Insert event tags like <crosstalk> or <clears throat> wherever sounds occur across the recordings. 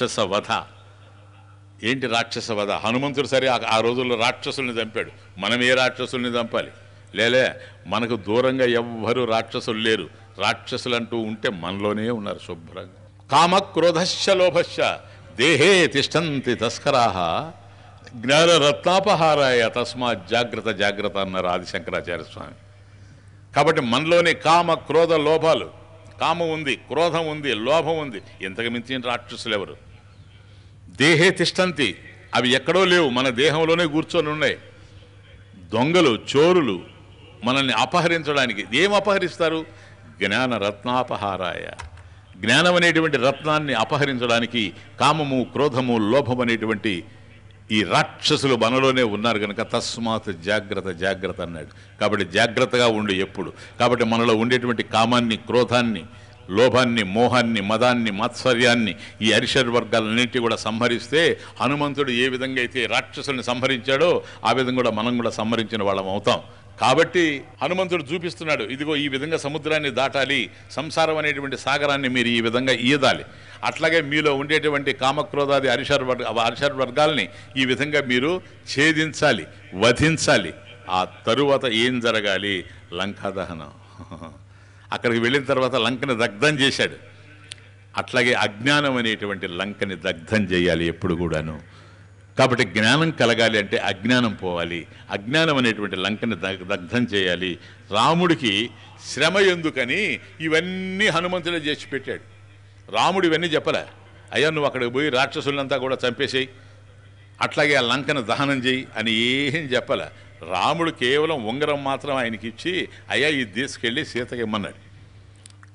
రాక్షస వధ ఏంటి రాక్షస వధ హనుమంతుడు సరే ఆ- రోజుల్లో రాక్షసుల్ని చంపాడు. మనం ఏ రాక్షసుల్ని చంపాలి? లేలే మనకు దూరంగా ఎవ్వరు రాక్షసులు లేరు. రాక్షసులు అంటూ ఉంటే మనలోనే ఉన్నారు శుభ్రంగా. కామ క్రోధశ్చ లోభశ్చ దేహే తిష్టంతి తస్కరాహ జ్ఞాన రత్నాపహారాయ తస్మాత్ జాగ్రత్త జాగ్రత్త అన్నారు ఆదిశంకరాచార్య స్వామి. కాబట్టి మనలోని కామ క్రోధ లోభాలు. కామం ఉంది క్రోధం ఉంది లోభం ఉంది. ఇంతకు మించిన రాక్షసులు ఎవరు దేహే తిష్టంతి. అవి ఎక్కడో లేవు. మన దేహంలోనే కూర్చొని ఉన్నాయి. దొంగలు చోరులు మనల్ని అపహరించడానికి ఏం అపహరిస్తారు? జ్ఞాన రత్నాపహారాయ జ్ఞానం అనేటువంటి రత్నాన్ని అపహరించడానికి కామము క్రోధము లోభం అనేటువంటి ఈ రాక్షసులు మనలోనే ఉన్నారు కనుక తస్మాత్ జాగ్రత్త జాగ్రత్త అన్నాడు. కాబట్టి జాగ్రత్తగా ఉండు ఎప్పుడు? కాబట్టి మనలో ఉండేటువంటి కామాన్ని క్రోధాన్ని లోభాన్ని మోహాన్ని మదాన్ని మాత్సర్యాన్ని ఈ అరిషడ్ వర్గాలన్నింటి కూడా సంహరిస్తే హనుమంతుడు ఏ విధంగా అయితే రాక్షసుల్ని సంహరించాడో ఆ విధంగా కూడా మనం కూడా సంహరించిన వాళ్ళం అవుతాం. కాబట్టి హనుమంతుడు చూపిస్తున్నాడు ఇదిగో ఈ విధంగా సముద్రాన్ని దాటాలి సంసారం అనేటువంటి సాగరాన్ని మీరు ఈ విధంగా ఈదాలి అట్లాగే మీలో ఉండేటువంటి కామక్రోధాది అరిషర్ వర్గ అరిషర్ వర్గాల్ని ఈ విధంగా మీరు ఛేదించాలి వధించాలి. ఆ తరువాత ఏం జరగాలి? లంకా దహనం అక్కడికి వెళ్ళిన తర్వాత లంకని దగ్ధం చేశాడు. అట్లాగే అజ్ఞానం అనేటువంటి లంకని దగ్ధం చేయాలి ఎప్పుడు కూడాను. కాబట్టి జ్ఞానం కలగాలి అంటే అజ్ఞానం పోవాలి. అజ్ఞానం అనేటువంటి లంకని దగ్ధం చేయాలి. రాముడికి శ్రమ ఎందుకని ఇవన్నీ హనుమంతుడే చేసి పెట్టాడు. రాముడు ఇవన్నీ చెప్పలే. అయ్యా నువ్వు అక్కడికి పోయి రాక్షసులంతా కూడా చంపేసేయి. అట్లాగే ఆ లంకను దహనం చేయి అని ఏం చెప్పలే. రాముడు కేవలం ఉంగరం మాత్రం ఆయనకి ఇచ్చి అయ్యా ఇది తీసుకెళ్ళి సీతకి ఇమ్మన్నాడు.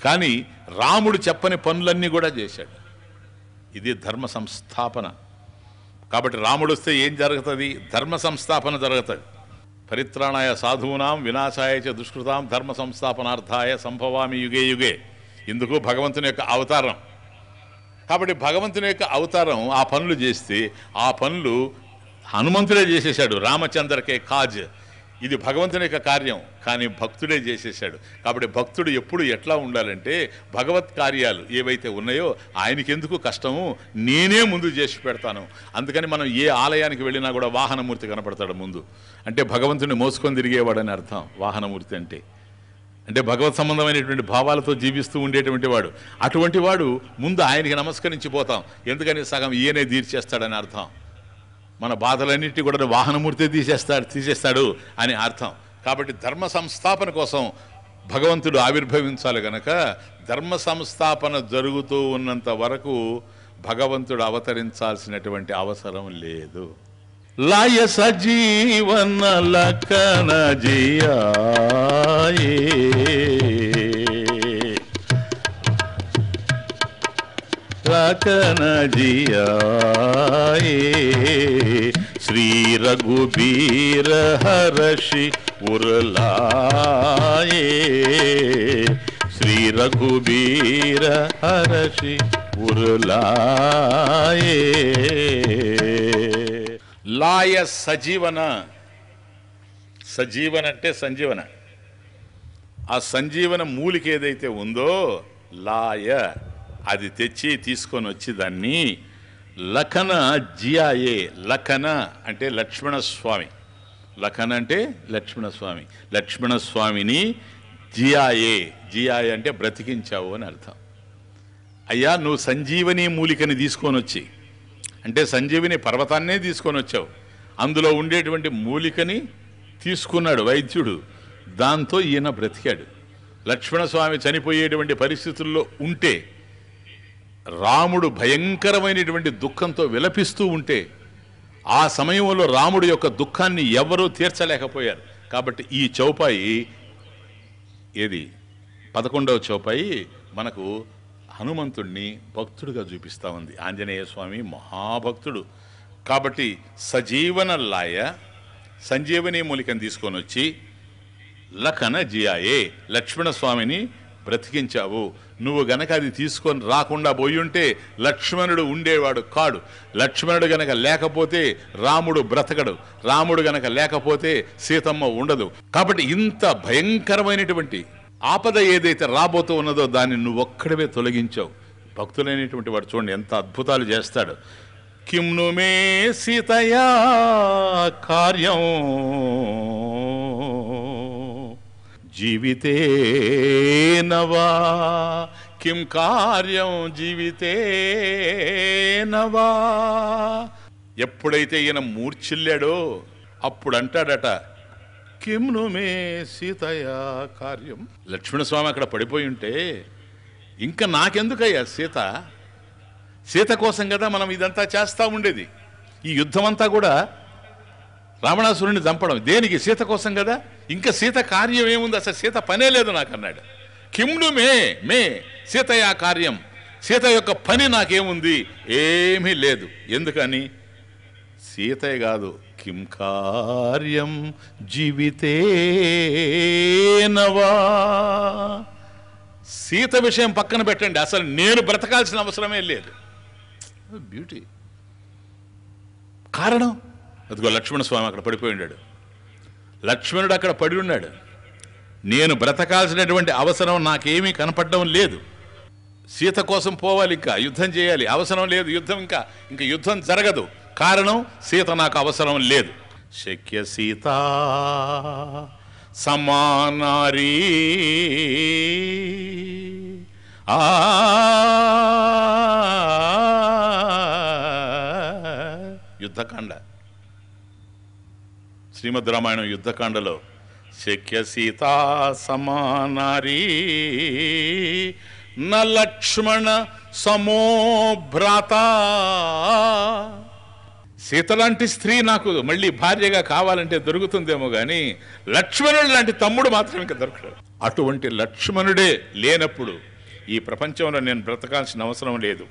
కానీ రాముడు చెప్పని పనులన్నీ కూడా చేశాడు. ఇది ధర్మ సంస్థాపన. కాబట్టి రాముడు వస్తే ఏం జరుగుతుంది? ధర్మ సంస్థాపన జరుగుతుంది. పరిత్రాణాయ సాధూనాం వినాశాయ చ దుష్కృతాం ధర్మ సంస్థాపనార్థాయ సంభవామి యుగే యుగే. ఇందుకు భగవంతుని యొక్క అవతారం. కాబట్టి భగవంతుని యొక్క అవతారం ఆ పనులు చేస్తే ఆ పనులు హనుమంతుడే చేసేశాడు రామచంద్రకే కాజ్ ఇది భగవంతుని యొక్క కార్యం కానీ భక్తుడే చేసేసాడు కాబట్టి భక్తుడు ఎప్పుడు ఎట్లా ఉండాలంటే భగవత్ కార్యాలు ఏవైతే ఉన్నాయో ఆయనకెందుకు కష్టము? నేనే ముందు చేసి పెడతాను. అందుకని మనం ఏ ఆలయానికి వెళ్ళినా కూడా వాహనమూర్తి కనపడతాడు ముందు. అంటే భగవంతుని మోసుకొని తిరిగేవాడని అర్థం వాహనమూర్తి అంటే. అంటే భగవత్ సంబంధమైనటువంటి భావాలతో జీవిస్తూ ఉండేటువంటి వాడు. అటువంటి వాడు ముందు ఆయనకి నమస్కరించి పోతాం ఎందుకని సగం ఈయనే తీర్చేస్తాడని అర్థం. మన బాధలన్నిటి కూడా వాహనమూర్తి తీసేస్తాడు తీసేస్తాడు అని అర్థం. కాబట్టి ధర్మ సంస్థాపన కోసం భగవంతుడు ఆవిర్భవించాలి గనక ధర్మ సంస్థాపన జరుగుతూ ఉన్నంత వరకు భగవంతుడు అవతరించాల్సినటువంటి అవసరం లేదు. లాయ సజీవన లక్కన జియాయే. లకన జియాయే. రఘుబీర హర్షి ఉర్లాయే శ్రీ రఘుబీర హర్షి ఉర్లాయే లాయ సజీవన సజీవన అంటే సంజీవన. ఆ సంజీవన మూలిక ఏదైతే ఉందో లాయ. అది తెచ్చి తీసుకొని వచ్చి దాన్ని లఖన జియాయే లఖన అంటే లక్ష్మణస్వామి. లఖన అంటే లక్ష్మణస్వామి. లక్ష్మణస్వామిని జియాయే జియాయే అంటే బ్రతికించావు అని అర్థం. అయ్యా నువ్వు సంజీవని మూలికని తీసుకొని వచ్చి అంటే సంజీవిని పర్వతాన్నే తీసుకొని వచ్చావు అందులో ఉండేటువంటి మూలికని తీసుకున్నాడు వైద్యుడు. దాంతో ఈయన బ్రతికాడు. లక్ష్మణస్వామి చనిపోయేటువంటి పరిస్థితుల్లో ఉంటే రాముడు భయంకరమైనటువంటి దుఃఖంతో విలపిస్తూ ఉంటే ఆ సమయంలో రాముడు యొక్క దుఃఖాన్ని ఎవరూ తీర్చలేకపోయారు. కాబట్టి ఈ చౌపాయి ఏది? పదకొండవ చౌపాయి మనకు హనుమంతుణ్ణి భక్తుడుగా చూపిస్తా ఉంది. ఆంజనేయ స్వామి మహాభక్తుడు. కాబట్టి సజీవన లాయ సంజీవని మూలికను తీసుకొని వచ్చి లఖన జియాయే లక్ష్మణ స్వామిని బ్రతికించావు. నువ్వు గనక అది తీసుకొని రాకుండా పోయుంటే లక్ష్మణుడు ఉండేవాడు కాడు. లక్ష్మణుడు గనక లేకపోతే రాముడు బ్రతకడు. రాముడు గనక లేకపోతే సీతమ్మ ఉండదు. కాబట్టి ఇంత భయంకరమైనటువంటి ఆపద ఏదైతే రాబోతూ ఉన్నదో దాన్ని నువ్వు ఒక్కడవే తొలగించావు. భక్తులైనటువంటి వాడు చూడండి ఎంత అద్భుతాలు చేస్తాడు. కిమ్ను మే సీతయా కార్యం. జీవితేనవా? కిం కార్యం జీవితే నవా ఎప్పుడైతే ఈయన మూర్ఛిల్లాడో అప్పుడు అంటాడట కిమ్ను మే సీతయా కార్యం. లక్ష్మణస్వామి అక్కడ పడిపోయి ఉంటే ఇంకా నాకెందుకయ్యా సీత? సీత కోసం కదా మనం ఇదంతా చేస్తూ ఉండేది. ఈ యుద్ధమంతా కూడా రావణాసురుని చంపడం దేనికి? సీత కోసం కదా? ఇంకా సీత కార్యం ఏముంది? అసలు సీత పనే లేదు నాకు అన్నాడు. కిమ్ను మే మే సీతయా కార్యం. సీత యొక్క పని నాకేముంది? ఏమీ లేదు. ఎందుకని? సీతయ్య కాదు కిం కార్యం జీవితే నవా సీత విషయం పక్కన పెట్టండి. అసలు నేను బ్రతకాల్సిన అవసరమే లేదు. బ్యూటీ. కారణం? అదిగో లక్ష్మణ స్వామి అక్కడ పడిపోయి ఉన్నాడు లక్ష్మణుడు అక్కడ పడి ఉన్నాడు. నేను బ్రతకాల్సినటువంటి అవసరం నాకేమీ కనపడడం లేదు. సీత కోసం పోవాలి ఇంకా యుద్ధం చేయాలి. అవసరం లేదు యుద్ధం ఇంకా. ఇంకా యుద్ధం జరగదు. కారణం సీత నాకు అవసరం లేదు. శక్య సీత సమానారీ ఆ. యుద్ధకాండ. శ్రీమద్ రామాయణం యుద్ధకాండలో శక్య సీతా సమానారీ న లక్ష్మణ సమో భ్రాత. సీత లాంటి స్త్రీ నాకు మళ్ళీ భార్యగా కావాలంటే దొరుకుతుందేమో కానీ లక్ష్మణుడు లాంటి తమ్ముడు మాత్రం ఇంకా దొరకడు. అటువంటి లక్ష్మణుడే లేనప్పుడు ఈ ప్రపంచంలో నేను బ్రతకాల్సిన అవసరం లేదు.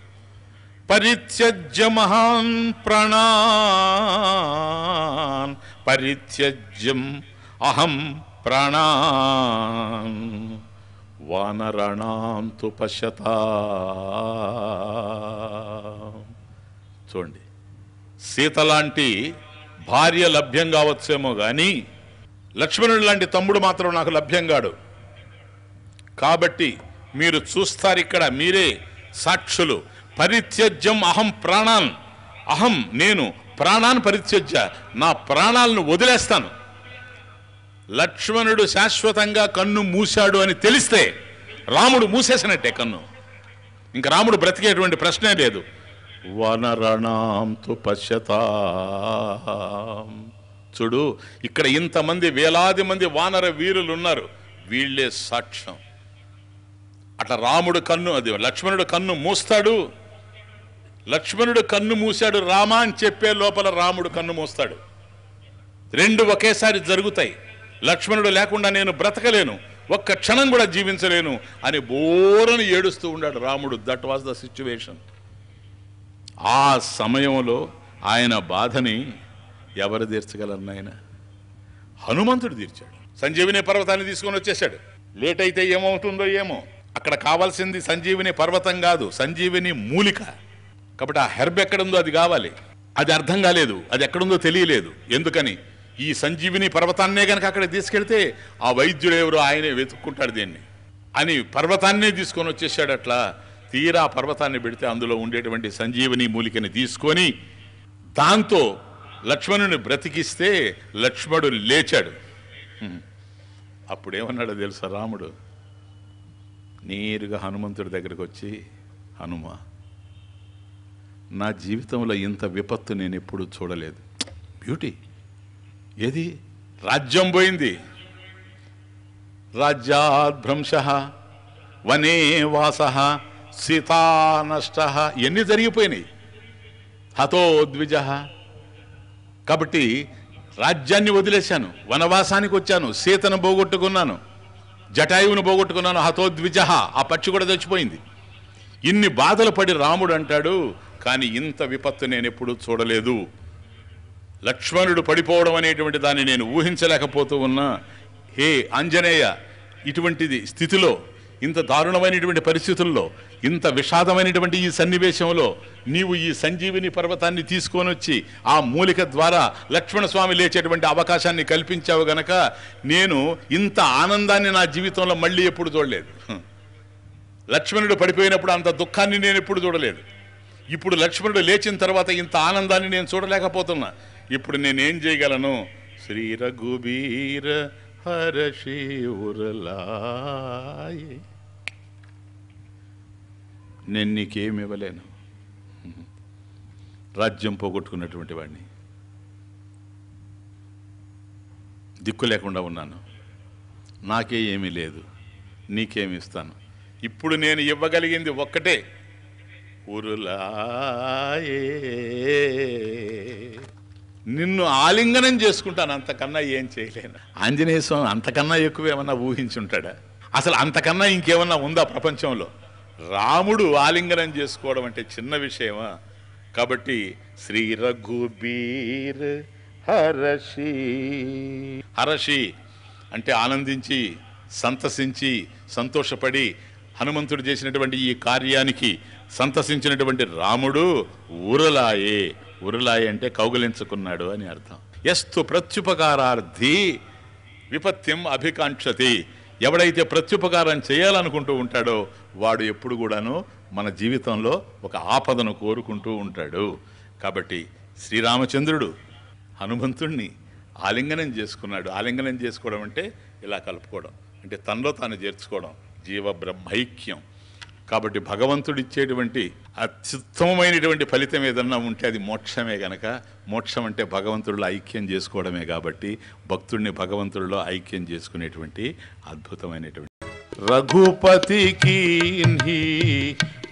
పరిత్యజ్య మహాన్ ప్రణాన్ పరిత్యజ్యం అహం ప్రాణాన్ వానరణాం తు పశ్యత. చూడండి సీత లాంటి భార్య లభ్యం కావచ్చేమో కానీ లక్ష్మణుడు లాంటి తమ్ముడు మాత్రం నాకు లభ్యం కాడు. కాబట్టి మీరు చూస్తారు ఇక్కడ మీరే సాక్షులు. పరిత్యజ్యం అహం ప్రాణాన్. అహం నేను ప్రాణాన్ని పరిత్యజ్య. నా ప్రాణాలను వదిలేస్తాను. లక్ష్మణుడు శాశ్వతంగా కన్ను మూశాడు అని తెలిస్తే రాముడు మూసేసినట్టే కన్ను. ఇంక రాముడు బ్రతికేటువంటి ప్రశ్నే లేదు. వనరణాం తు చూడు ఇక్కడ ఇంతమంది వేలాది మంది వానర వీరులు ఉన్నారు వీళ్ళే సాక్ష్యం. అట్లా రాముడు కన్ను అది లక్ష్మణుడు కన్ను మూస్తాడు. లక్ష్మణుడు కన్ను మూశాడు రామ అని చెప్పే లోపల రాముడు కన్ను మూస్తాడు. రెండు ఒకేసారి జరుగుతాయి. లక్ష్మణుడు లేకుండా నేను బ్రతకలేను ఒక్క క్షణం కూడా జీవించలేను అని బోరని ఏడుస్తూ ఉన్నాడు రాముడు. దట్ వాజ్ ద సిచ్యువేషన్ ఆ సమయంలో ఆయన బాధని ఎవరు తీర్చగలరు నాయన? హనుమంతుడు తీర్చాడు. సంజీవిని పర్వతాన్ని తీసుకొని వచ్చేసాడు లేట్ అయితే ఏమవుతుందో ఏమో. అక్కడ కావాల్సింది సంజీవిని పర్వతం కాదు సంజీవిని మూలిక. కాబట్టి ఆ హెర్బ్ ఎక్కడుందో అది కావాలి. అది అర్థం కాలేదు అది ఎక్కడుందో తెలియలేదు. ఎందుకని? ఈ సంజీవిని పర్వతాన్నే కనుక అక్కడ తీసుకెళ్తే ఆ వైద్యుడు ఆయనే వెతుక్కుంటాడు దీన్ని. అని పర్వతాన్నే తీసుకొని వచ్చేసాడు అట్లా తీరా పర్వతాన్ని పెడితే అందులో ఉండేటువంటి సంజీవిని మూలికని తీసుకొని దాంతో లక్ష్మణుని బ్రతికిస్తే లక్ష్మణుడు లేచాడు. అప్పుడేమన్నాడో తెలుసా రాముడు? నేరుగా హనుమంతుడి దగ్గరికి వచ్చి హనుమ నా జీవితంలో ఇంత విపత్తు నేను ఎప్పుడు చూడలేదు. బ్యూటీ ఏది? రాజ్యం పోయింది. రాజ్యాద్భ్రంశ వనే వాస సీతా నష్ట ఎన్ని జరిగిపోయినాయి? హతోద్విజ కాబట్టి రాజ్యాన్ని వదిలేశాను వనవాసానికి వచ్చాను సీతను పోగొట్టుకున్నాను జటాయువును పోగొట్టుకున్నాను హతోద్విజ ఆ పక్షి కూడా చచ్చిపోయింది. ఇన్ని బాధలు పడి రాముడు అంటాడు కానీ ఇంత విపత్తు నేను ఎప్పుడూ చూడలేదు. లక్ష్మణుడు పడిపోవడం అనేటువంటి దాన్ని నేను ఊహించలేకపోతూ ఉన్నా. హే ఆంజనేయ ఇటువంటిది స్థితిలో ఇంత దారుణమైనటువంటి పరిస్థితుల్లో ఇంత విషాదమైనటువంటి ఈ సన్నివేశంలో నీవు ఈ సంజీవిని పర్వతాన్ని తీసుకొని వచ్చి ఆ మూలిక ద్వారా లక్ష్మణ స్వామి లేచేటువంటి అవకాశాన్ని కల్పించావు గనక నేను ఇంత ఆనందాన్ని నా జీవితంలో మళ్ళీ ఎప్పుడు చూడలేదు. లక్ష్మణుడు పడిపోయినప్పుడు అంత దుఃఖాన్ని నేను ఎప్పుడు చూడలేదు. ఇప్పుడు లక్ష్మణుడు లేచిన తర్వాత ఇంత ఆనందాన్ని నేను చూడలేకపోతున్నా. ఇప్పుడు నేనేం చేయగలను? శ్రీ రఘుబీర హరషి ఉరలాయే నేను నీకేమి ఇవ్వలేను. రాజ్యం పోగొట్టుకున్నటువంటి వాడిని దిక్కు లేకుండా ఉన్నాను. నాకే ఏమీ లేదు. నీకేమి ఇస్తాను. ఇప్పుడు నేను ఇవ్వగలిగింది ఒక్కటే. ఉరులాయే నిన్ను ఆలింగనం చేసుకుంటాను అంతకన్నా ఏం చేయలేను. ఆంజనేయ స్వామి అంతకన్నా ఎక్కువ ఏమన్నా ఊహించుంటాడా? అసలు అంతకన్నా ఇంకేమన్నా ఉందా ప్రపంచంలో? రాముడు ఆలింగనం చేసుకోవడం అంటే చిన్న విషయమా? కాబట్టి శ్రీ రఘుబీర్ హరషి. హరషి అంటే ఆనందించి సంతసించి సంతోషపడి హనుమంతుడు చేసినటువంటి ఈ కార్యానికి సంతసించినటువంటి రాముడు ఉరలాయే. ఉరలాయి అంటే కౌగిలించుకున్నాడు అని అర్థం. ఎస్తు ప్రత్యుపకారార్థి విపత్యం అభికాంక్షతి. ఎవడైతే ప్రత్యుపకారం చేయాలనుకుంటూ ఉంటాడో వాడు ఎప్పుడు కూడాను మన జీవితంలో ఒక ఆపదను కోరుకుంటూ ఉంటాడు. కాబట్టి శ్రీరామచంద్రుడు హనుమంతుణ్ణి ఆలింగనం చేసుకున్నాడు. ఆలింగనం చేసుకోవడం అంటే ఇలా కలుపుకోవడం. అంటే తనలో తాను చేర్చుకోవడం. జీవ బ్రహ్మైక్యం కాబట్టి భగవంతుడు ఇచ్చేటువంటి అత్యుత్తమమైనటువంటి ఫలితం ఏదన్నా ఉంటే అది మోక్షమే గనక మోక్షం అంటే భగవంతుడిలో ఐక్యం చేసుకోవడమే కాబట్టి భక్తుడిని భగవంతుడిలో ఐక్యం చేసుకునేటువంటి అద్భుతమైనటువంటి రఘుపతి కీన్హి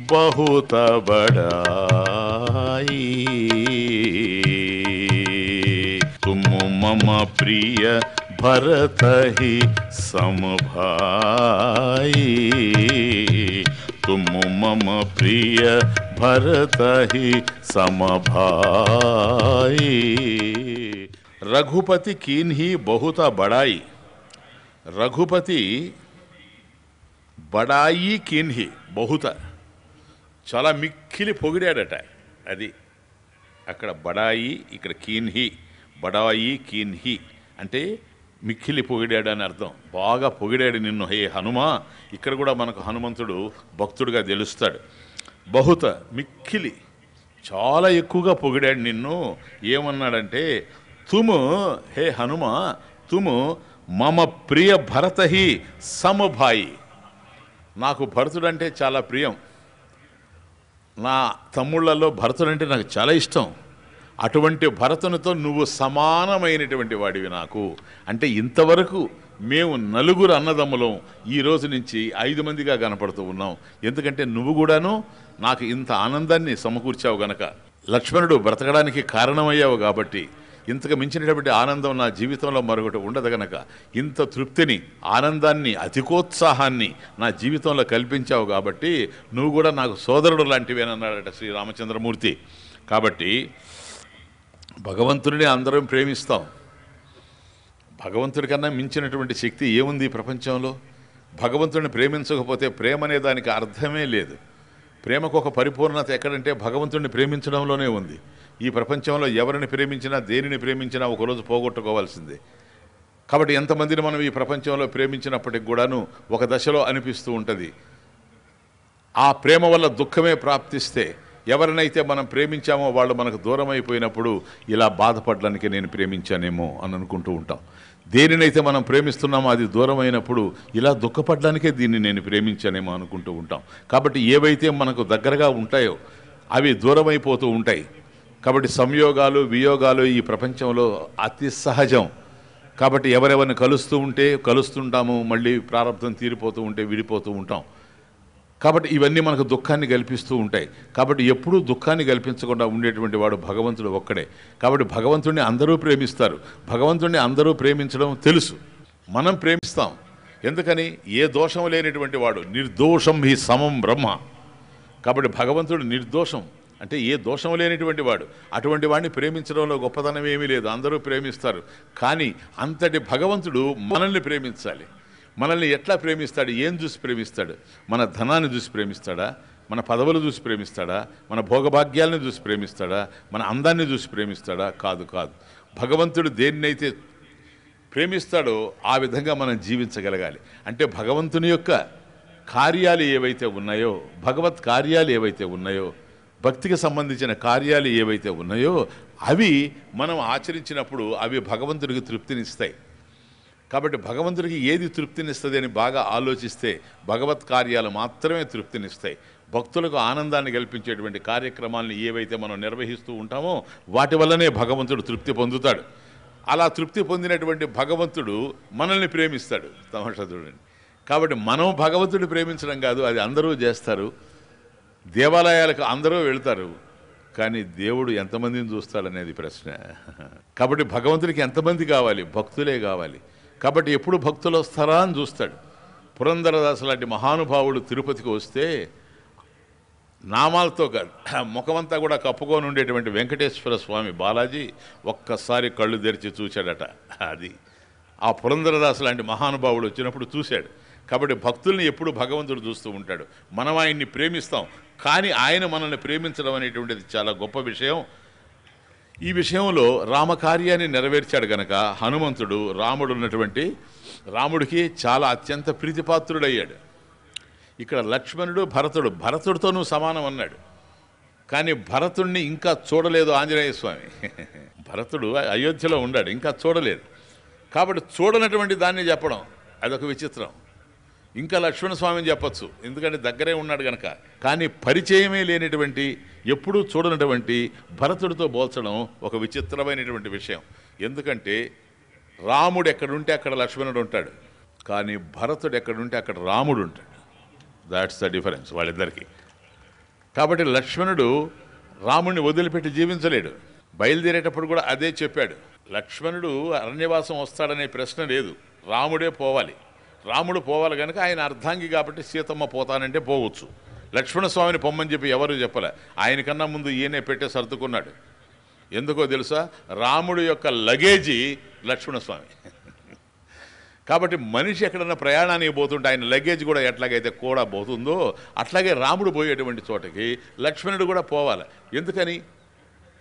బహుత బడాయి तुम मम प्रिय भरत ही समभाई तुम मम प्रिय भरत ही समभाई रघुपति कीन्ही बहुत बड़ाई రఘుపతి బడాయి కిన్హి బహుత చాలా మిక్కిలి పొగిడాడట అది అక్కడ బడాయి ఇక్కడ కీన్హి బడాయి కీన్హి అంటే మిక్కిలి పొగిడాడు అని అర్థం. బాగా పొగిడాడు నిన్ను. హే హనుమా ఇక్కడ కూడా మనకు హనుమంతుడు భక్తుడిగా తెలుస్తాడు బహుత మిక్కిలి చాలా ఎక్కువగా పొగిడాడు నిన్ను. ఏమన్నాడంటే తుము హే హనుమ తుము మమ ప్రియ భరతహి సమభాయి. నాకు భరతుడంటే చాలా ప్రియం. నా తమ్ముళ్ళలో భరతుడంటే నాకు చాలా ఇష్టం. అటువంటి భరతునితో నువ్వు సమానమైనటువంటి వాడివి నాకు. అంటే ఇంతవరకు మేము నలుగురు అన్నదమ్ములం ఈ రోజు నుంచి ఐదు మందిగా కనపడుతూ ఉన్నాం. ఎందుకంటే నువ్వు కూడాను నాకు ఇంత ఆనందాన్ని సమకూర్చావు గనక. లక్ష్మణుడు బ్రతకడానికి కారణమయ్యావు కాబట్టి ఇంతకు మించినటువంటి ఆనందం నా జీవితంలో మరొకటి ఉండదు గనక. ఇంత తృప్తిని ఆనందాన్ని అధికోత్సాహాన్ని నా జీవితంలో కల్పించావు కాబట్టి నువ్వు కూడా నాకు సోదరుడు లాంటివేనన్నాడట శ్రీ రామచంద్రమూర్తి. కాబట్టి భగవంతుడిని అందరం ప్రేమిస్తాం. భగవంతుడి కన్నా మించినటువంటి శక్తి ఏముంది ఈ ప్రపంచంలో? భగవంతుడిని ప్రేమించకపోతే ప్రేమ అనే దానికి అర్థమే లేదు. ప్రేమకు ఒక పరిపూర్ణత ఎక్కడంటే భగవంతుడిని ప్రేమించడంలోనే ఉంది. ఈ ప్రపంచంలో ఎవరిని ప్రేమించినా దేనిని ప్రేమించినా ఒకరోజు పోగొట్టుకోవాల్సిందే. కాబట్టి ఎంతమందిని మనం ఈ ప్రపంచంలో ప్రేమించినప్పటికి కూడాను ఒక దశలో అనిపిస్తూ ఉంటుంది. ఆ ప్రేమ వల్ల దుఃఖమే ప్రాప్తిస్తే ఎవరినైతే మనం ప్రేమించామో వాళ్ళు మనకు దూరం అయిపోయినప్పుడు ఇలా బాధపడడానికి నేను ప్రేమించానేమో అని అనుకుంటూ ఉంటాం. దేనినైతే మనం ప్రేమిస్తున్నామో అది దూరం అయినప్పుడు ఇలా దుఃఖపడడానికే దీన్ని నేను ప్రేమించానేమో అనుకుంటూ ఉంటాం. కాబట్టి ఏవైతే మనకు దగ్గరగా ఉంటాయో అవి దూరమైపోతూ ఉంటాయి. కాబట్టి సంయోగాలు వియోగాలు ఈ ప్రపంచంలో అతి సహజం. కాబట్టి ఎవరెవరిని కలుస్తూ ఉంటే కలుస్తుంటాము మళ్ళీ ప్రారంభం తీరిపోతూ ఉంటే విడిపోతూ ఉంటాం. కాబట్టి ఇవన్నీ మనకు దుఃఖాన్ని కల్పిస్తూ ఉంటాయి. కాబట్టి ఎప్పుడూ దుఃఖాన్ని కల్పించకుండా ఉండేటువంటి వాడు భగవంతుడు ఒక్కడే. కాబట్టి భగవంతుడిని అందరూ ప్రేమిస్తారు. భగవంతుడిని అందరూ ప్రేమించడం తెలుసు. మనం ప్రేమిస్తాం. ఎందుకని? ఏ దోషం లేనటువంటి వాడు. నిర్దోషం హి సమం బ్రహ్మ. కాబట్టి భగవంతుడు నిర్దోషం. అంటే ఏ దోషం లేనటువంటి వాడు. అటువంటి వాడిని ప్రేమించడంలో గొప్పతనం ఏమీ లేదు. అందరూ ప్రేమిస్తారు. కానీ అంతటి భగవంతుడు మనల్ని ప్రేమించాలి. మనల్ని ఎట్లా ప్రేమిస్తాడు? ఏం చూసి ప్రేమిస్తాడు? మన ధనాన్ని చూసి ప్రేమిస్తాడా? మన పదవులు చూసి ప్రేమిస్తాడా? మన భోగభాగ్యాలను చూసి ప్రేమిస్తాడా? మన అందాన్ని చూసి ప్రేమిస్తాడా? కాదు కాదు. భగవంతుడు దేన్నైతే ప్రేమిస్తాడో ఆ విధంగా మనం జీవించగలగాలి. అంటే భగవంతుని యొక్క కార్యాలు ఏవైతే ఉన్నాయో భగవత్ కార్యాలు ఏవైతే ఉన్నాయో భక్తికి సంబంధించిన కార్యాలు ఏవైతే ఉన్నాయో అవి మనం ఆచరించినప్పుడు అవి భగవంతుడికి తృప్తినిస్తాయి. కాబట్టి భగవంతుడికి ఏది తృప్తినిస్తుంది అని బాగా ఆలోచిస్తే భగవత్ కార్యాలు మాత్రమే తృప్తినిస్తాయి. భక్తులకు ఆనందాన్ని కల్పించేటువంటి కార్యక్రమాలను ఏవైతే మనం నిర్వహిస్తూ ఉంటామో వాటి వల్లనే భగవంతుడు తృప్తి పొందుతాడు. అలా తృప్తి పొందినటువంటి భగవంతుడు మనల్ని ప్రేమిస్తాడు. తమషదుడిని కాబట్టి మనం భగవంతుడిని ప్రేమించడం కాదు అది అందరూ చేస్తారు. దేవాలయాలకు అందరూ వెళ్తారు. కానీ దేవుడు ఎంతమందిని చూస్తాడనేది ప్రశ్న. కాబట్టి భగవంతుడికి ఎంతమంది కావాలి? భక్తులే కావాలి. కాబట్టి ఎప్పుడు భక్తులు వస్తారా అని చూస్తాడు. పురంధరదాసు లాంటి మహానుభావుడు తిరుపతికి వస్తే నామాలతో కాదు <clears throat> ముఖమంతా కూడా కప్పుకొని ఉండేటువంటి వెంకటేశ్వర స్వామి బాలాజీ ఒక్కసారి కళ్ళు తెరిచి చూశాడట. అది ఆ పురంధరదాసు లాంటి మహానుభావుడు వచ్చినప్పుడు చూశాడు. కాబట్టి భక్తుల్ని ఎప్పుడు భగవంతుడు చూస్తూ ఉంటాడు. మనం ఆయన్ని ప్రేమిస్తాం. కానీ ఆయన మనల్ని ప్రేమించడం అనేటువంటిది చాలా గొప్ప విషయం. ఈ విషయంలో రామకార్యాన్ని నెరవేర్చాడు గనక హనుమంతుడు రాముడు ఉన్నటువంటి రాముడికి చాలా అత్యంత ప్రీతిపాత్రుడయ్యాడు. ఇక్కడ లక్ష్మణుడు భరతుడు భరతుడితోనూ సమానం అన్నాడు. కానీ భరతుణ్ణి ఇంకా చూడలేదు ఆంజనేయ స్వామి. భరతుడు అయోధ్యలో ఉన్నాడు ఇంకా చూడలేదు. కాబట్టి చూడనటువంటి దాన్ని చెప్పడం అదొక విచిత్రం. ఇంకా లక్ష్మణ స్వామిని చెప్పొచ్చు. ఎందుకంటే దగ్గరే ఉన్నాడు గనక. కానీ పరిచయమే లేనటువంటి ఎప్పుడూ చూడనటువంటి భరతుడితో పోల్చడం ఒక విచిత్రమైనటువంటి విషయం. ఎందుకంటే రాముడు ఎక్కడుంటే అక్కడ లక్ష్మణుడు ఉంటాడు. కానీ భరతుడు ఎక్కడుంటే అక్కడ రాముడు ఉంటాడు. దాట్స్ ద డిఫరెన్స్ వాళ్ళిద్దరికి. కాబట్టి లక్ష్మణుడు రాముడిని వదిలిపెట్టి జీవించలేడు. బయలుదేరేటప్పుడు కూడా అదే చెప్పాడు. లక్ష్మణుడు అరణ్యవాసం వస్తాడనే ప్రశ్న లేదు. రాముడే పోవాలి. రాముడు పోవాలి కనుక ఆయన అర్ధాంగి కాబట్టి సీతమ్మ పోతానంటే పోవచ్చు. లక్ష్మణస్వామిని పొమ్మని చెప్పి ఎవరు చెప్పలే. ఆయనకన్నా ముందు ఈయనే పెట్టే సర్దుకున్నాడు. ఎందుకో తెలుసా? రాముడు యొక్క లగేజీ లక్ష్మణస్వామి. కాబట్టి మనిషి ఎక్కడన్నా ప్రయాణానికి పోతుంటే ఆయన లగేజ్ కూడా ఎట్లాగైతే కూడా పోతుందో అట్లాగే రాముడు పోయేటువంటి చోటకి లక్ష్మణుడు కూడా పోవాలి. ఎందుకని?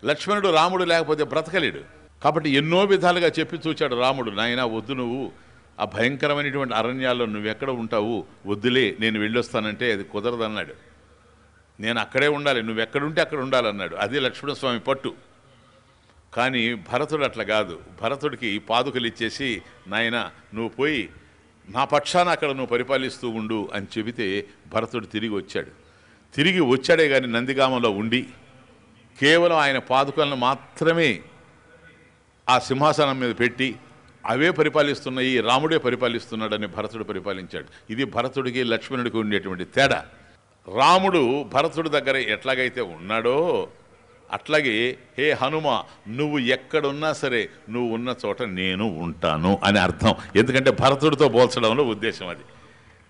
లక్ష్మణుడు రాముడు లేకపోతే బ్రతకలేడు. కాబట్టి ఎన్నో విధాలుగా చెప్పి చూచాడు రాముడు నాయనా వద్దు నువ్వు. ఆ భయంకరమైనటువంటి అరణ్యాల్లో నువ్వెక్కడ ఉంటావు? వద్దులే నేను వెళ్ళొస్తానంటే అది కుదరదన్నాడు. నేను అక్కడే ఉండాలి నువ్వెక్కడుంటే అక్కడ ఉండాలన్నాడు. అది లక్ష్మణస్వామి పట్టు. కానీ భరతుడు అట్లా కాదు. భరతుడికి పాదుకలు ఇచ్చేసి నాయన నువ్వు పోయి నా పక్షాన అక్కడ నువ్వు పరిపాలిస్తూ ఉండు అని చెబితే భరతుడు తిరిగి వచ్చాడు. తిరిగి వచ్చాడే కానీ నందిగామంలో ఉండి కేవలం ఆయన పాదుకలను మాత్రమే ఆ సింహాసనం మీద పెట్టి అవే పరిపాలిస్తున్నాయి రాముడే పరిపాలిస్తున్నాడని భరతుడు పరిపాలించాడు. ఇది భరతుడికి లక్ష్మణుడికి ఉండేటువంటి తేడా. రాముడు భరతుడి దగ్గర ఎట్లాగైతే ఉన్నాడో అట్లాగే హే హనుమ నువ్వు ఎక్కడున్నా సరే నువ్వు ఉన్న చోట నేను ఉంటాను అని అర్థం. ఎందుకంటే భరతుడితో పోల్చడంలో ఉద్దేశం అది.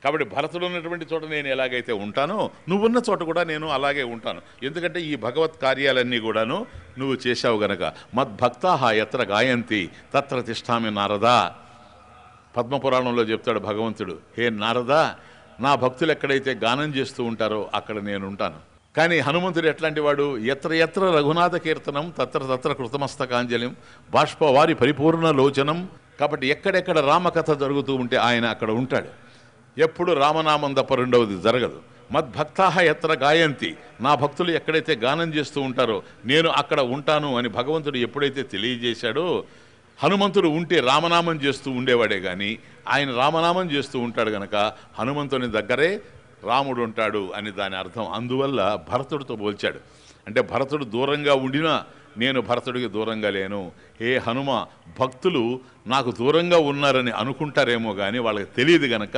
కాబట్టి భరతుడు ఉన్నటువంటి చోట నేను ఎలాగైతే ఉంటానో నువ్వున్న చోట కూడా నేను అలాగే ఉంటాను. ఎందుకంటే ఈ భగవత్ కార్యాలన్నీ కూడాను నువ్వు చేశావు గనక. మద్భక్తాహ ఎత్ర గాయంతి తత్ర తిష్టామి నారదా. పద్మపురాణంలో చెప్తాడు భగవంతుడు హే నారదా నా భక్తులు ఎక్కడైతే గానం చేస్తూ ఉంటారో అక్కడ నేను ఉంటాను. కానీ హనుమంతుడు ఎట్లాంటి వాడు? ఎత్ర ఎత్ర రఘునాథ కీర్తనం తత్ర తత్ర కృతమస్తకాంజలిం బాష్పవారి పరిపూర్ణ లోచనం. కాబట్టి ఎక్కడెక్కడ రామకథ జరుగుతూ ఉంటే ఆయన అక్కడ ఉంటాడు. ఎప్పుడు రామనామం తప్ప రెండవది జరగదు మద్భక్తాహ ఎత్ర గాయంతి. నా భక్తులు ఎక్కడైతే గానం చేస్తూ ఉంటారో నేను అక్కడ ఉంటాను అని భగవంతుడు ఎప్పుడైతే తెలియజేశాడో హనుమంతుడు ఉంటే రామనామం చేస్తూ ఉండేవాడే కానీ ఆయన రామనామం చేస్తూ ఉంటాడు గనక హనుమంతుని దగ్గరే రాముడు ఉంటాడు అని దాని అర్థం. అందువల్ల భరతుడితో పోల్చాడు. అంటే భరతుడు దూరంగా ఉండినా నేను భరతుడికి దూరంగా లేను. హే హనుమ భక్తులు నాకు దూరంగా ఉన్నారని అనుకుంటారేమో కానీ వాళ్ళకి తెలియదు గనక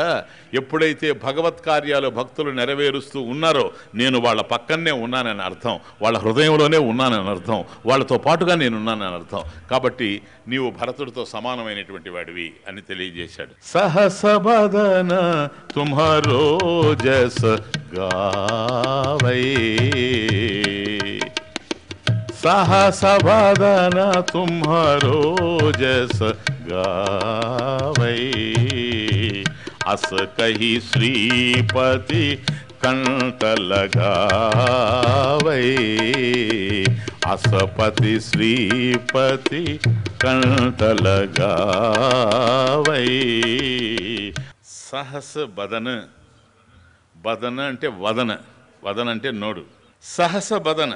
ఎప్పుడైతే భగవత్ కార్యాలు భక్తులు నెరవేరుస్తూ ఉన్నారో నేను వాళ్ళ పక్కనే ఉన్నానని అర్థం వాళ్ళ హృదయంలోనే ఉన్నానని అర్థం వాళ్ళతో పాటుగా నేను ఉన్నానని అర్థం. కాబట్టి నీవు భరతుడితో సమానమైనటువంటి వాడివి అని తెలియజేశాడు. సహసబదన తుమ్హారో జస్ గావై सहसवदन तुम्हारो जस गावै अस कही श्रीपति कंठ लगावै असपति श्रीपति कंठ लगावै सहस बदन బదన అంటే వదన వదన అంటే నోడు సహస బదన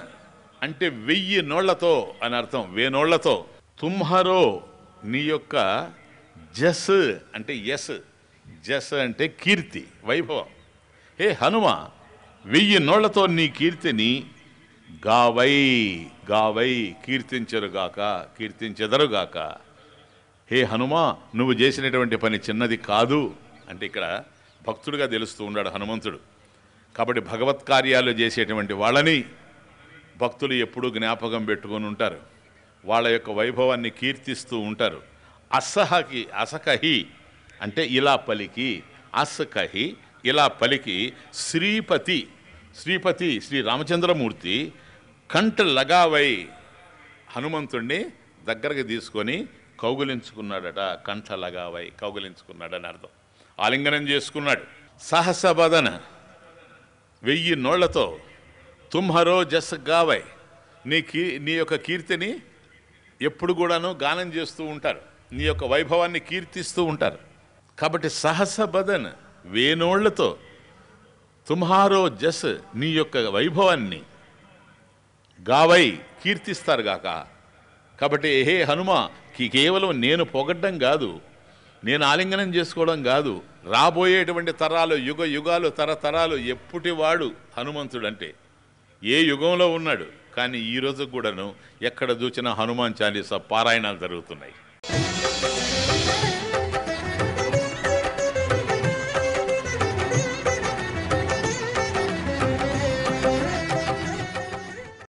అంటే వెయ్యి నోళ్ళతో అని అర్థం. వేనోళ్ళతో తుమ్హరో నీ యొక్క జస్ అంటే ఎస్ జస్ అంటే కీర్తి వైభవం. హే హనుమ వెయ్యి నోళ్ళతో నీ కీర్తిని గావై గావై కీర్తించరుగాక కీర్తించెదరుగాక. హే హనుమా నువ్వు చేసినటువంటి పని చిన్నది కాదు. అంటే ఇక్కడ భక్తుడిగా తెలుస్తూ ఉన్నాడు హనుమంతుడు. కాబట్టి భగవత్ కార్యాలు చేసేటువంటి వాళ్ళని భక్తులు ఎప్పుడూ జ్ఞాపకం పెట్టుకొని ఉంటారు. వాళ్ళ యొక్క వైభవాన్ని కీర్తిస్తూ ఉంటారు. అసహకి అసకహి అంటే ఇలా పలికి అసకహి ఇలా పలికి శ్రీపతి శ్రీపతి శ్రీ రామచంద్రమూర్తి కంట లగావై హనుమంతుణ్ణి దగ్గరకు తీసుకొని కౌగులించుకున్నాడట కంఠ లగావై కౌగులించుకున్నాడని అర్థం. ఆలింగనం చేసుకున్నాడు. సహసబదన వెయ్యి నోళ్ళతో తుమ్హరో జస్ గావై. నీ కీ నీ యొక్క కీర్తిని ఎప్పుడు కూడాను గానం చేస్తూ ఉంటారు. నీ యొక్క వైభవాన్ని కీర్తిస్తూ ఉంటారు. కాబట్టి సహసబదన్ వేనోళ్ళతో తుమ్హారో జస్ నీ యొక్క వైభవాన్ని గావై కీర్తిస్తారు గాక. కాబట్టి హే హనుమ కి- కేవలం నేను పొగడ్డం కాదు. నేను ఆలింగనం చేసుకోవడం కాదు. రాబోయేటువంటి తరాలు యుగ యుగాలు తరతరాలు ఎప్పుటివాడు హనుమంతుడు అంటే ఏ యుగంలో ఉన్నాడు? కానీ ఈ రోజు కూడాను ఎక్కడ చూసినా హనుమాన్ చాలీసా పారాయణాలు జరుగుతున్నాయి.